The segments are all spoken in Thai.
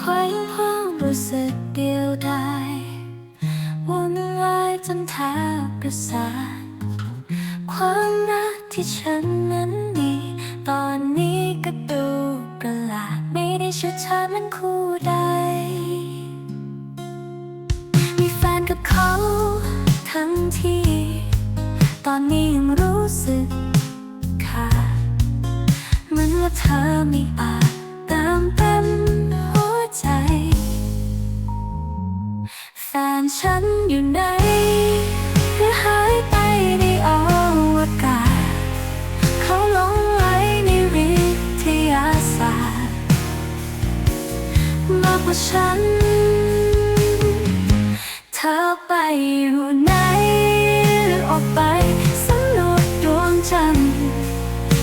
คว้งความรู้สึกเดียวดายวนวายจนแทบประสาทความรักที่ฉันนั้นมีตอนนี้ก็ดูประหลาดไม่ได้ชัดชาติมันคู่ใด มีแฟนกับเขาทั้งที่ ตอนนี้ยังรู้สึกขาดเหมือนว่าเธอไม่อาจ แฟนฉันอยู่ไหนหรือหายไปในอวกาศ เขาหลงไหลในวิทยาศาสตร์มากกว่าฉัน เธอไปอยู่ไหนหรือออกไปสำรวจดวงจันทร์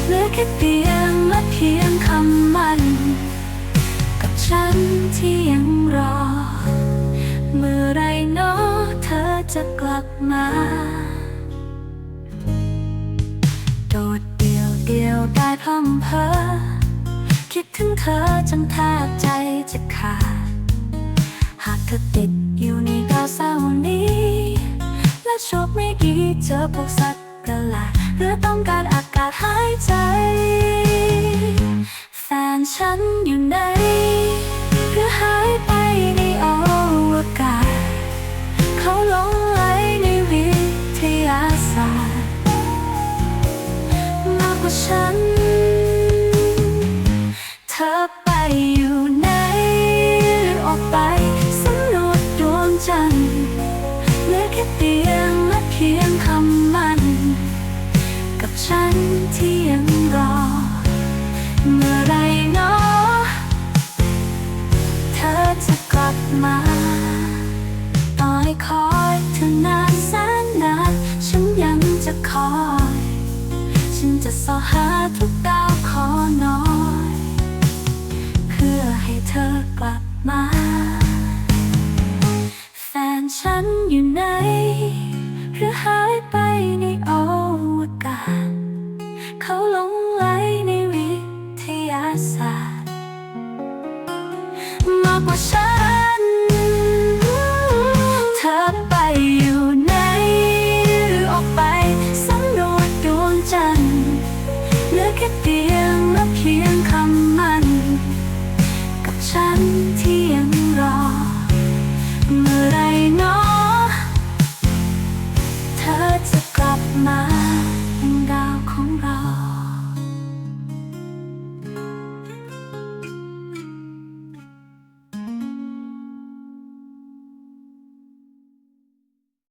เหลือแค่เตียงและเพียงคำมัน กับฉันที่ยังรอ มา โดดเดี่ยวเดียวได้พร่ำเพอคิดถึงเธอจนแทบใจจะขาด หากเธอติดอยู่ในดาวเสาร์นี้ และโชคไม่ดีเจอพวกสัตว์ประหลาดหรือต้องการอากาศหายใจ แฟนฉันอยู่ไหน ว่าฉัน เธอไปอยู่ไหนหรือออกไปสำรวจดวงจันทร์เหลือแค่เตียงและเพียงคำมัน กับฉันที่ยังรอ เมื่อไรเนาะเธอจะกลับมา ฉันอยู่ไหน หรือหายไปในอวกาศ เขาหลงไหลในวิทยาศาสตร์มากกว่าฉัน เธอไปอยู่ไหน หรือออกไปสำรวจดวงจันทร์เหลือแค่เพียงและเพียงคำมัน กับฉันที่ยังรอ เมื่อไร na